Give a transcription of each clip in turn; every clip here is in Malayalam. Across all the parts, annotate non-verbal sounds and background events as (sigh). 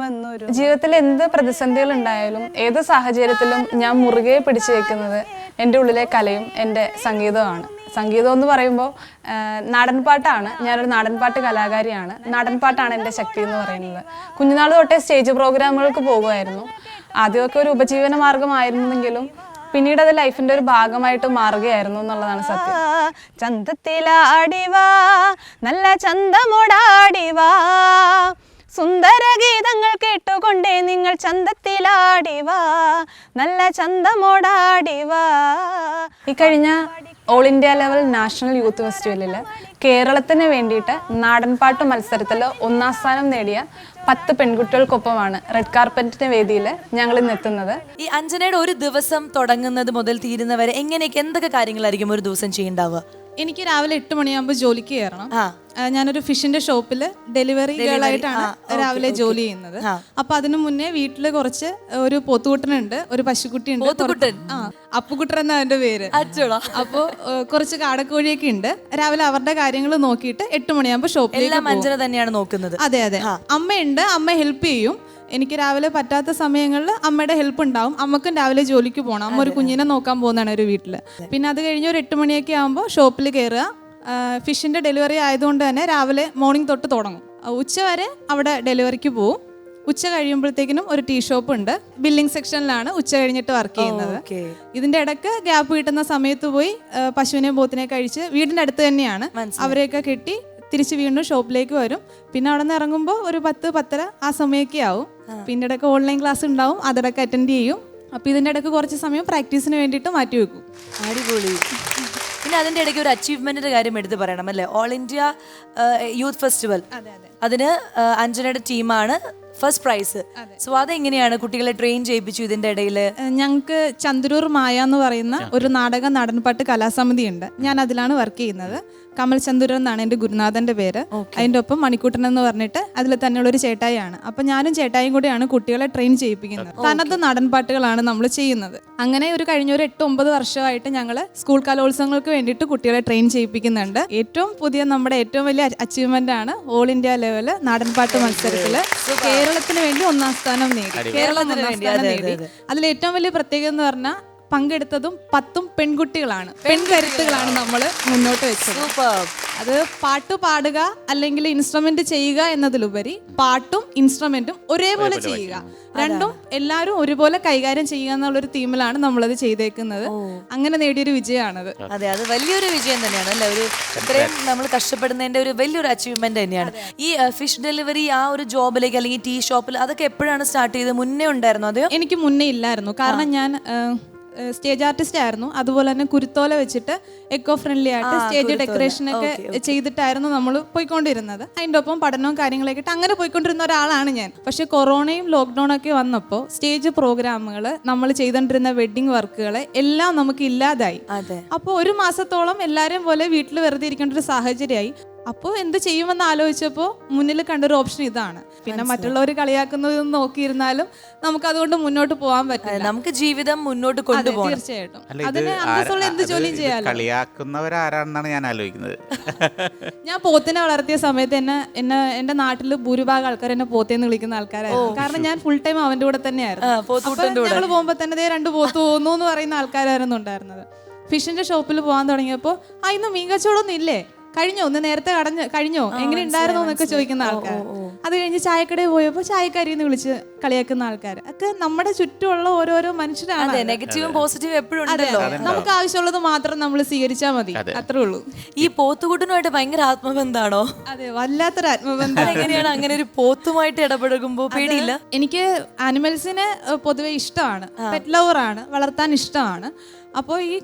വന്നൊരു ജീവിതത്തിൽ എന്ത് പ്രതിസന്ധികൾ ഉണ്ടായാലും ഏത് സാഹചര്യത്തിലും ഞാൻ മുറുകെ പിടിച്ചു വെക്കുന്നത് എന്റെ ഉള്ളിലെ കലയും എന്റെ സംഗീതവുമാണ്. സംഗീതം എന്ന് പറയുമ്പോൾ നാടൻപാട്ടാണ്. ഞാനൊരു നാടൻപാട്ട് കലാകാരിയാണ്. നാടൻപാട്ടാണ് എന്റെ ശക്തി എന്ന് പറയുന്നത്. കുഞ്ഞുനാൾ തൊട്ടേ സ്റ്റേജ് പ്രോഗ്രാമുകൾക്ക് പോകുമായിരുന്നു. ആദ്യമൊക്കെ ഒരു ഉപജീവന മാർഗമായിരുന്നെങ്കിലും പിന്നീട് അത് ലൈഫിന്റെ ഒരു ഭാഗമായിട്ട് മാറുകയായിരുന്നു എന്നുള്ളതാണ് സത്യം. ചന്തത്തിലാടിവാ നല്ല ചന്തമോടാടിവാ. സുന്ദര ഗീതങ്ങൾ കേട്ടുകൊണ്ടേ നിങ്ങൾ ചന്തത്തിലാടിവാ നല്ല ചന്തമോടാടിവാ. ഈ കഴിഞ്ഞ all India level national youth ഫെസ്റ്റിവലിൽ കേരളത്തിന് വേണ്ടിയിട്ട് നാടൻപാട്ട് മത്സരത്തിൽ ഒന്നാം സ്ഥാനം നേടിയ പത്ത് പെൺകുട്ടികൾക്കൊപ്പമാണ് റെഡ് കാർപ്പറ്റിന്റെ വേദിയിൽ ഞങ്ങൾ ഇന്ന് എത്തുന്നത്. ഈ അഞ്ജനയുടെ ഒരു ദിവസം തുടങ്ങുന്നത് മുതൽ തീരുന്നവരെ എങ്ങനെയൊക്കെ എന്തൊക്കെ കാര്യങ്ങളായിരിക്കും ഒരു ദിവസം ചെയ്യേണ്ടാവുക? എനിക്ക് രാവിലെ എട്ട് മണിയാകുമ്പോൾ ജോലിക്ക് കയറണം ഞാനൊരു ഫിഷിന്റെ ഷോപ്പിൽ ഡെലിവറി ഗേൾ ആയിട്ടാണ് രാവിലെ ജോലി ചെയ്യുന്നത്. അപ്പൊ അതിനു മുന്നേ വീട്ടിൽ കുറച്ച് ഒരു പോത്തുകുട്ടനുണ്ട് ഒരു പശുക്കുട്ടി ഉണ്ട്? ആ അപ്പുകുട്ടൻ എന്നാ അവന്റെ പേര്. അപ്പോ കുറച്ച് കാടക്കോഴിയൊക്കെ ഉണ്ട്. രാവിലെ അവരുടെ കാര്യങ്ങൾ നോക്കിയിട്ട് എട്ട് മണിയാകുമ്പോൾ ഷോപ്പിൽ തന്നെയാണ് നോക്കുന്നത്. അതെ അതെ. അമ്മയുണ്ട് അമ്മ ഹെൽപ്പ് ചെയ്യും. എനിക്ക് രാവിലെ പറ്റാത്ത സമയങ്ങളിൽ അമ്മയുടെ ഹെൽപ്പ് ഉണ്ടാവും. അമ്മക്കും രാവിലെ ജോലിക്ക് പോകണം അമ്മ ഒരു കുഞ്ഞിനെ നോക്കാൻ പോകുന്നതാണ് ഒരു വീട്ടിൽ പിന്നെ അത് കഴിഞ്ഞ് ഒരു എട്ട് മണിയൊക്കെ ആകുമ്പോൾ ഷോപ്പിൽ കയറുക ഫിഷിന്റെ ഡെലിവറി ആയതുകൊണ്ട് തന്നെ രാവിലെ മോർണിംഗ് തൊട്ട് തുടങ്ങും. ഉച്ച വരെ അവിടെ ഡെലിവറിക്ക് പോവും. ഉച്ച കഴിയുമ്പോഴത്തേക്കിനും ഒരു ടീ ഷോപ്പ് ഉണ്ട്. ബില്ലിംഗ് സെക്ഷനിലാണ് ഉച്ച കഴിഞ്ഞിട്ട് വർക്ക് ചെയ്യുന്നത്. ഇതിന്റെ ഇടയ്ക്ക് ഗ്യാപ്പ് കിട്ടുന്ന സമയത്ത് പോയി പശുവിനെ പശുവിനെയും പോത്തിനെ കഴിച്ച് വീടിന്റെ അടുത്ത് തന്നെയാണ്. അവരെയൊക്കെ കെട്ടി തിരിച്ച് വീണ്ടും ഷോപ്പിലേക്ക് വരും. പിന്നെ അവിടെ നിന്ന് ഇറങ്ങുമ്പോൾ ഒരു പത്ത് പത്തര ആ സമയമൊക്കെ ആവും. പിന്നെ ഇടയ്ക്ക് ഓൺലൈൻ ക്ലാസ് ഉണ്ടാവും അതിടയ്ക്ക് അറ്റൻഡ് ചെയ്യും. അപ്പോൾ ഇതിന്റെ ഇടയ്ക്ക് കുറച്ച് സമയം പ്രാക്ടീസിന് വേണ്ടിയിട്ട് മാറ്റി വെക്കും. അടിപൊളി. പിന്നെ അതിന്റെ ഇടയ്ക്ക് ഒരു അച്ചീവ്മെന്റിന്റെ കാര്യം എടുത്ത് പറയണം അല്ലേ? ഓൾ ഇന്ത്യ യൂത്ത് ഫെസ്റ്റിവൽ അതിന് അഞ്ജനയുടെ ടീമാണ് ഫസ്റ്റ് പ്രൈസ് സോ അതെങ്ങനെയാണ് കുട്ടികളെ ട്രെയിൻ ചെയ്യിപ്പിച്ചു ഇതിന്റെ ഇടയിൽ ഞങ്ങൾക്ക് ചന്ദ്രൂർ മായ എന്ന് പറയുന്ന ഒരു നാടക നടൻപാട്ട് കലാസമിതി ഉണ്ട് ഞാൻ അതിലാണ് വർക്ക് ചെയ്യുന്നത്. കമൽ ചന്ദുരൻ എന്നാണ് എന്റെ ഗുരുനാഥന്റെ പേര്. അതിന്റെ ഒപ്പം മണിക്കൂട്ടൻ എന്ന് പറഞ്ഞിട്ട് അതിൽ തന്നെയുള്ള ഒരു ചേട്ടായിയാണ്. അപ്പം ഞാനും ചേട്ടായും കൂടെയാണ് കുട്ടികളെ ട്രെയിൻ ചെയ്യിപ്പിക്കുന്നത്. തനത് നടൻ പാട്ടുകളാണ് നമ്മൾ ചെയ്യുന്നത്. അങ്ങനെ ഒരു കഴിഞ്ഞ ഒരു എട്ട് ഒമ്പത് വർഷമായിട്ട് ഞങ്ങൾ സ്കൂൾ കലോത്സവങ്ങൾക്ക് വേണ്ടിയിട്ട് കുട്ടികളെ ട്രെയിൻ ചെയ്യിപ്പിക്കുന്നുണ്ട്. ഏറ്റവും പുതിയ നമ്മുടെ ഏറ്റവും വലിയ അച്ചീവ്മെന്റ് ആണ് ഓൾ ഇന്ത്യ ലെവൽ നാടൻപാട്ട് മത്സരത്തിൽ കേരളത്തിന് വേണ്ടി ഒന്നാം സ്ഥാനം നേടി. കേരളത്തിന് വേണ്ടി സ്ഥാനം നേടി. അതിൽ ഏറ്റവും വലിയ പ്രത്യേകത എന്ന് പറഞ്ഞാൽ പങ്കെടുത്തതും പത്തും പെൺകുട്ടികളാണ്. പെൺകരുത്തുകളാണ് നമ്മൾ മുന്നോട്ട് വെച്ചത്. അത് പാട്ട് പാടുക അല്ലെങ്കിൽ ഇൻസ്ട്രുമെന്റ് ചെയ്യുക എന്നതിലുപരി പാട്ടും ഇൻസ്ട്രുമെന്റും ഒരേപോലെ ചെയ്യുക. രണ്ടും എല്ലാവരും ഒരുപോലെ കൈകാര്യം ചെയ്യുക എന്നുള്ളൊരു തീമിലാണ് നമ്മളത് ചെയ്തേക്കുന്നത്. അങ്ങനെ നേടിയൊരു വിജയമാണത്. അതെ. അത് വലിയൊരു വിജയം തന്നെയാണ് അല്ലേ? ഒരു ഇത്രയും നമ്മൾ കഷ്ടപ്പെടുന്നതിന്റെ ഒരു വലിയൊരു അച്ചീവ്മെന്റ് തന്നെയാണ്. ഈ ഫിഷ് ഡെലിവറി ആ ഒരു ജോബിലേക്ക് അല്ലെങ്കിൽ ടീ ഷോപ്പിൽ അതൊക്കെ എപ്പോഴാണ് സ്റ്റാർട്ട് ചെയ്തത്? മുന്നേ ഉണ്ടായിരുന്നു അതെയോ എനിക്ക് മുന്നേ ഇല്ലായിരുന്നു. കാരണം ഞാൻ സ്റ്റേജ് ആർട്ടിസ്റ്റ് ആയിരുന്നു. അതുപോലെ തന്നെ കുരുത്തോല വെച്ചിട്ട് എക്കോ ഫ്രണ്ട്ലി ആയിട്ട് സ്റ്റേജ് ഡെക്കറേഷൻ ഒക്കെ ചെയ്തിട്ടായിരുന്നു നമ്മൾ പോയിക്കൊണ്ടിരുന്നത്. അതിന്റെ ഒപ്പം പഠനവും കാര്യങ്ങളൊക്കെ ഇട്ട് അങ്ങനെ പോയിക്കൊണ്ടിരുന്ന ഒരാളാണ് ഞാൻ. പക്ഷെ കൊറോണയും ലോക്ക്ഡൗൺ ഒക്കെ വന്നപ്പോൾ സ്റ്റേജ് പ്രോഗ്രാമുകൾ നമ്മൾ ചെയ്തുകൊണ്ടിരുന്ന വെഡിങ് വർക്കുകൾ എല്ലാം നമുക്ക് ഇല്ലാതായി. അപ്പോൾ ഒരു മാസത്തോളം എല്ലാവരും പോലെ വീട്ടിൽ വെറുതെ ഇരിക്കേണ്ട ഒരു സാഹചര്യമായി. അപ്പോൾ എന്ത് ചെയ്യുമെന്ന് ആലോചിച്ചപ്പോൾ മുന്നിൽ കണ്ടൊരു ഓപ്ഷൻ ഇതാണ്. പിന്നെ മറ്റുള്ളവർ കളിയാക്കുന്നത് നോക്കിയിരുന്നാലും നമുക്ക് അതുകൊണ്ട് മുന്നോട്ട് പോകാൻ പറ്റില്ല. നമുക്ക് ജീവിതം മുന്നോട്ട് കൊണ്ടുപോകാം തീർച്ചയായിട്ടും. അതിന് അന്തസ്സുള്ള എന്ത് ജോലിയും ചെയ്യാലോ? കളിയാക്കുന്നവരാരാണെന്നാണ് ഞാൻ ആലോചിക്കുന്നത്. (laughs) ഞാൻ പോത്തിനെ വളർത്തിയ സമയത്ത് എന്നെ എന്നെ എന്റെ നാട്ടിൽ ഭൂരിഭാഗം ആൾക്കാർ എന്നെ പോത്തേന്ന് വിളിക്കുന്ന ആൾക്കാരായിരുന്നു. കാരണം ഞാൻ ഫുൾ ടൈം അവന്റെ കൂടെ തന്നെയായിരുന്നു. ഞങ്ങൾ പോകുമ്പോ തന്നെ ദേ രണ്ട് പോത്ത് പോകുന്നു എന്ന് പറയുന്ന ആൾക്കാരായിരുന്നു ഉണ്ടായിരുന്നത്. ഫിഷിന്റെ ഷോപ്പിൽ പോകാൻ തുടങ്ങിയപ്പോൾ ആ ഇന്ന് മീൻ കച്ചവടമൊന്നും ഇല്ലേ? കഴിഞ്ഞോ? ഒന്ന് നേരത്തെ കടഞ്ഞ് കഴിഞ്ഞോ? എങ്ങനെ ഉണ്ടായിരുന്നോ എന്നൊക്കെ ചോദിക്കുന്ന ആൾക്കാർ അത് കഴിഞ്ഞ് ചായക്കടയിൽ പോയപ്പോൾ ചായക്കാരി എന്ന് വിളിച്ച് കളിയാക്കുന്ന ആൾക്കാർ ഒക്കെ നമ്മുടെ ചുറ്റുമുള്ള ഓരോരോ മനുഷ്യരാണ് അതെ നെഗറ്റീവും പോസിറ്റീവും എപ്പോഴും. നമുക്ക് ആവശ്യമുള്ളത് മാത്രം നമ്മൾ സ്വീകരിച്ചാൽ മതി. അത്രേ ഉള്ളൂ. ഈ പോത്തുകൂട്ടിനുമായിട്ട് ഭയങ്കര ആത്മബന്ധാണോ? അതെ വല്ലാത്തൊരു ആത്മബന്ധം. എങ്ങനെയാണ് അങ്ങനെ ഒരു പോത്തുമായിട്ട് ഇടപഴകുമ്പോ പേടിയില്ല? എനിക്ക് ആനിമൽസിനെ പൊതുവെ ഇഷ്ടമാണ്. പെറ്റ് ലവറാണ് വളർത്താൻ ഇഷ്ടമാണ്. അപ്പോൾ ഈ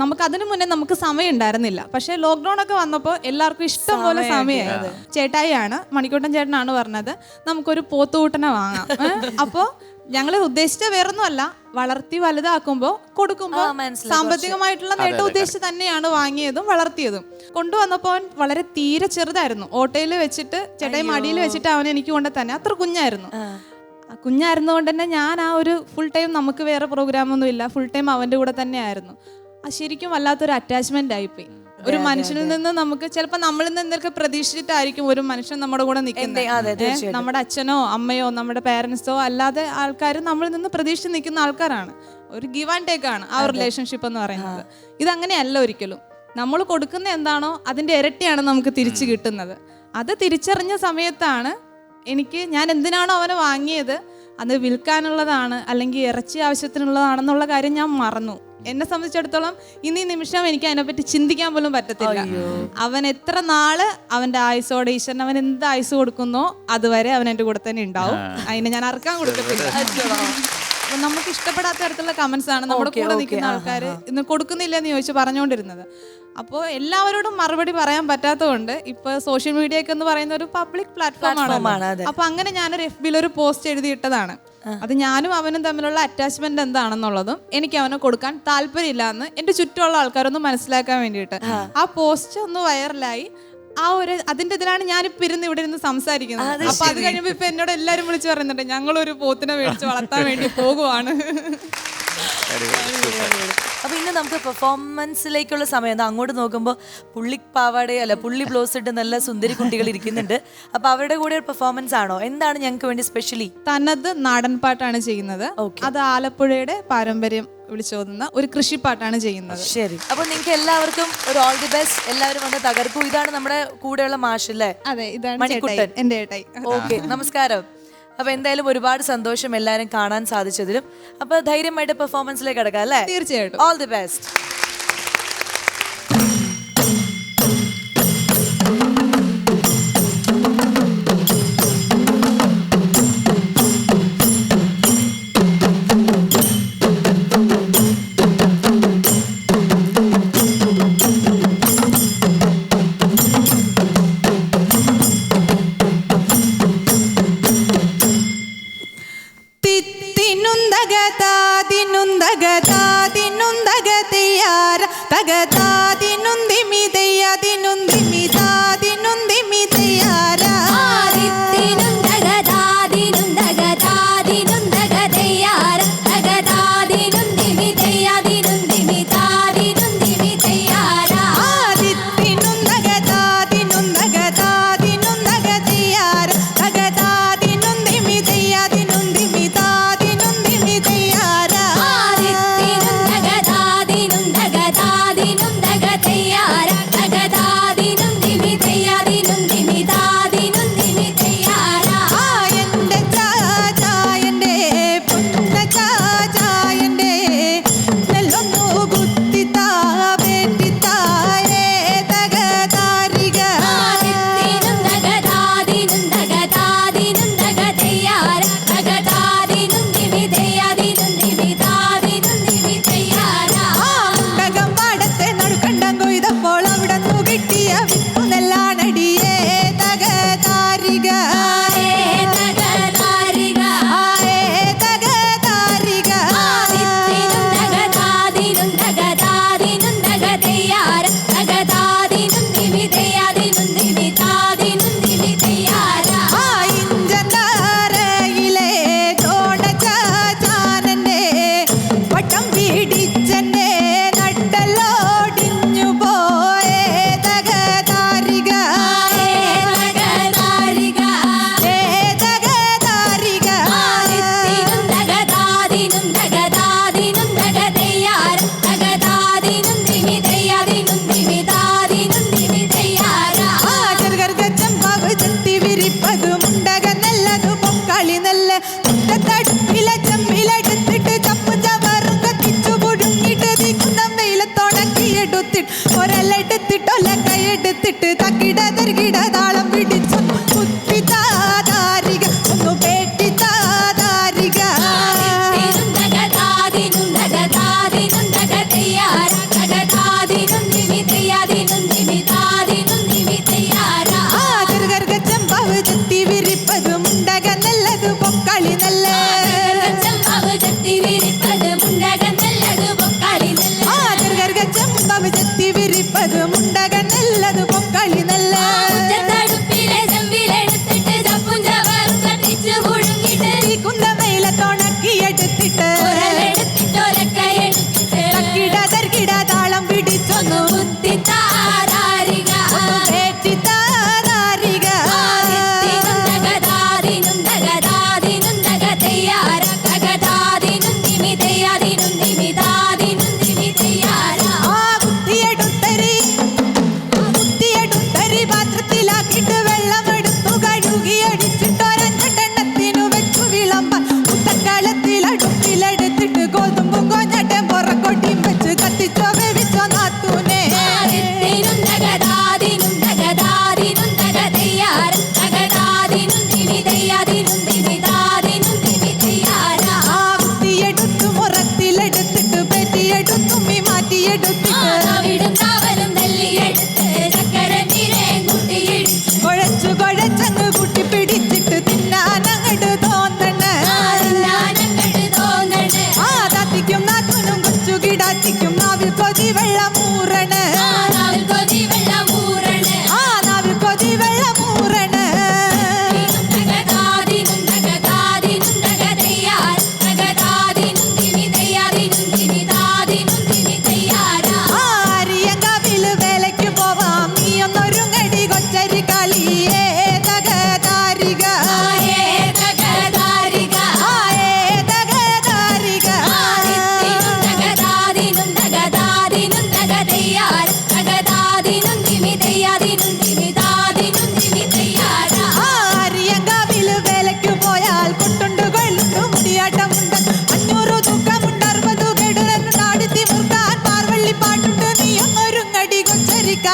നമുക്ക് അതിനു മുന്നേ നമുക്ക് സമയം ഉണ്ടായിരുന്നില്ല പക്ഷേ ലോക്ക്ഡൗൺ ഒക്കെ വന്നപ്പോൾ എല്ലാവർക്കും ഇഷ്ടം പോലെ സമയമായത് ചേട്ടായിയാണ് മണിക്കൂട്ടൻ ചേട്ടനാണ് പറഞ്ഞത് നമുക്കൊരു പോത്തുകൂട്ടനെ വാങ്ങാം. അപ്പോൾ ഞങ്ങൾ ഉദ്ദേശിച്ച വേറൊന്നുമല്ല വളർത്തി വലുതാക്കുമ്പോൾ കൊടുക്കുമ്പോൾ സാമ്പത്തികമായിട്ടുള്ള നേട്ടം ഉദ്ദേശിച്ച് തന്നെയാണ് വാങ്ങിയതും വളർത്തിയതും. കൊണ്ടുവന്നപ്പോൾ അവൻ വളരെ തീരെ ചെറുതായിരുന്നു. ഓട്ടോയിൽ വെച്ചിട്ട് ചേട്ടായി മടിയിൽ വെച്ചിട്ട് അവൻ എനിക്ക് കൊണ്ട് തന്നെ അത്ര കുഞ്ഞായിരുന്നു. ആ കുഞ്ഞായിരുന്നുകൊണ്ട് തന്നെ ഞാൻ ആ ഒരു ഫുൾ ടൈം നമുക്ക് വേറെ പ്രോഗ്രാം ഒന്നും ഇല്ല. ഫുൾ ടൈം അവന്റെ കൂടെ തന്നെയായിരുന്നു. ആ ശരിക്കും വല്ലാത്തൊരു അറ്റാച്ച്മെന്റ് ആയിപ്പോയി. ഒരു മനുഷ്യനിൽ നിന്ന് നമുക്ക് ചിലപ്പോൾ നമ്മളിൽ നിന്ന് എന്തൊക്കെ പ്രതീക്ഷിച്ചിട്ടായിരിക്കും ഒരു മനുഷ്യൻ നമ്മുടെ കൂടെ നിൽക്കുന്നത്. നമ്മുടെ അച്ഛനോ അമ്മയോ നമ്മുടെ പേരൻസോ അല്ലാതെ ആൾക്കാർ നമ്മളിൽ നിന്ന് പ്രതീക്ഷിച്ച് നിൽക്കുന്ന ആൾക്കാരാണ്. ഒരു ഗിവ് ആൻഡ് ടേക്ക് ആണ് ആ റിലേഷൻഷിപ്പ് എന്ന് പറയുന്നത്. ഇതങ്ങനെയല്ല ഒരിക്കലും. നമ്മൾ കൊടുക്കുന്ന എന്താണോ അതിന്റെ ഇരട്ടിയാണ് നമുക്ക് തിരിച്ചു കിട്ടുന്നത്. അത് തിരിച്ചറിഞ്ഞ സമയത്താണ് എനിക്ക് ഞാൻ എന്തിനാണോ അവനെ വാങ്ങിയത്? അത് വിൽക്കാനുള്ളതാണ് അല്ലെങ്കിൽ ഇറച്ചി ആവശ്യത്തിനുള്ളതാണെന്നുള്ള കാര്യം ഞാൻ മറന്നു. എന്നെ സംബന്ധിച്ചിടത്തോളം ഇന്ന് നിമിഷം എനിക്ക് അതിനെപ്പറ്റി ചിന്തിക്കാൻ പോലും പറ്റത്തില്ല. അവൻ എത്ര നാൾ അവന്റെ ആയുസോടെ ഈശ്വരൻ അവൻ എന്ത് ആയുസ് കൊടുക്കുന്നോ അതുവരെ അവൻ എന്റെ കൂടെ തന്നെ ഉണ്ടാവും. അതിനെ ഞാൻ അറക്കാൻ കൊടുക്കത്തില്ല. അപ്പൊ നമുക്ക് ഇഷ്ടപ്പെടാത്ത തരത്തിലുള്ള കമന്റ്സ് ആണ് നമ്മുടെ കൂടെ നിൽക്കുന്ന ആൾക്കാർ ഇന്ന് കൊടുക്കുന്നില്ല എന്ന് ചോദിച്ച് പറഞ്ഞുകൊണ്ടിരുന്നത്. അപ്പോൾ എല്ലാവരോടും മറുപടി പറയാൻ പറ്റാത്തതുകൊണ്ട് ഇപ്പൊ സോഷ്യൽ മീഡിയ ഒക്കെ എന്ന് പറയുന്ന ഒരു പബ്ലിക് പ്ലാറ്റ്ഫോം ആണ്, അപ്പൊ അങ്ങനെ ഞാനൊരു എഫ് ബിയിൽ ഒരു പോസ്റ്റ് എഴുതിയിട്ടതാണ്. അത് ഞാനും അവനും തമ്മിലുള്ള അറ്റാച്ച്മെന്റ് എന്താണെന്നുള്ളതും എനിക്ക് അവനെ കൊടുക്കാൻ താല്പര്യമില്ല എന്ന് എന്റെ ചുറ്റുമുള്ള ആൾക്കാരൊന്നും മനസ്സിലാക്കാൻ വേണ്ടിയിട്ട്. ആ. പോസ്റ്റ് ഒന്ന് വൈറലായി ആ ഒരു അതിന്റെ ഇതിലാണ് ഞാനിപ്പോ ഇരുന്ന് ഇവിടെ ഇരുന്ന് സംസാരിക്കുന്നത്. അപ്പൊ അത് കഴിയുമ്പോ ഇപ്പൊ എന്നോട് എല്ലാരും വിളിച്ചു പറയുന്നുണ്ട് ഞങ്ങൾ ഒരു പോത്തിനെ മേടിച്ച് വളർത്താൻ വേണ്ടി പോകുവാണ്. അപ്പൊ ഇന്ന് നമുക്ക് പെർഫോമൻസിലേക്കുള്ള സമയം അങ്ങോട്ട് നോക്കുമ്പോൾ പുള്ളി പാവാടയോ അല്ല പുള്ളി ബ്ലൗസ് ഇട്ട് നല്ല സുന്ദരി കുട്ടികൾ ഇരിക്കുന്നുണ്ട്. അപ്പൊ അവരുടെ കൂടെ ഒരു പെർഫോമൻസ് ആണോ? എന്താണ് ഞങ്ങൾക്ക് വേണ്ടി സ്പെഷ്യലി തനത് നാടൻ പാട്ടാണ് ചെയ്യുന്നത് അത് ആലപ്പുഴയുടെ പാരമ്പര്യം വിളിച്ചോതുന്ന ഒരു കൃഷിപ്പാട്ടാണ് ചെയ്യുന്നത്. ശരി. അപ്പൊ നിങ്ങൾക്ക് എല്ലാവർക്കും ഒരു ഓൾ ദി ബെസ്റ്റ് എല്ലാവരും വന്ന് തകർക്കൂ. ഇതാണ് നമ്മുടെ കൂടെയുള്ള മാഷ് അല്ലേ? അതെ ഇതാണ് മണിക്കുട്ടൻ. എന്റെ ഏട്ടായി ഓക്കെ നമസ്കാരം. അപ്പൊ എന്തായാലും ഒരുപാട് സന്തോഷം എല്ലാരും കാണാൻ സാധിച്ചതിലും. അപ്പൊ ധൈര്യമായിട്ട് പെർഫോമൻസിലേക്ക് കിടക്കാം അല്ലേ? തീർച്ചയായിട്ടും. ഓൾ ദി ബെസ്റ്റ് തിന്നുന്തകതാതിനുന്തകതാതിനുന്തകതയാര തകതാതിനുന്തിമിതയതിനുന്തിമിതാതിനുന്തിമിതയാര ஒரல் எடுத்துட்டு லக்கை எடுத்துட்டு தக்கிட தருகிட தாளம் பிடிச்சு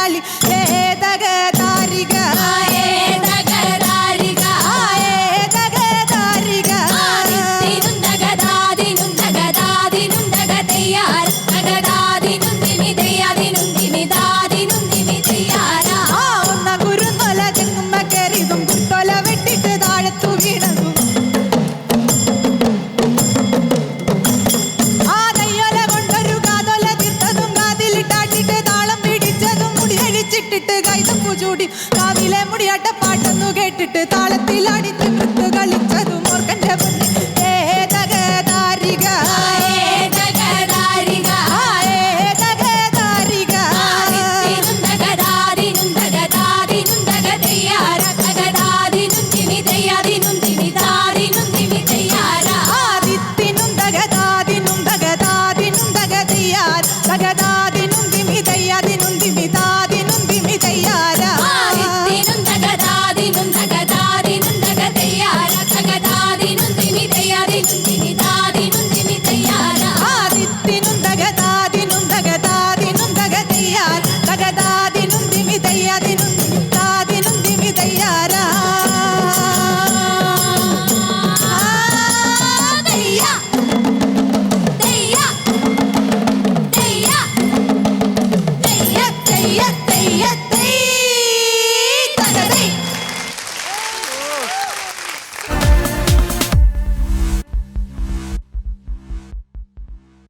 ಕಾಲಿ ವೇದಗ ചൂടി. കാവിലെ മുടിയാട്ട പാട്ടൊന്നു കേട്ടിട്ട് താളത്തിൽ അടിച്ച് കളിച്ചതും ഓർക്കന്റെ പൊന്നെ.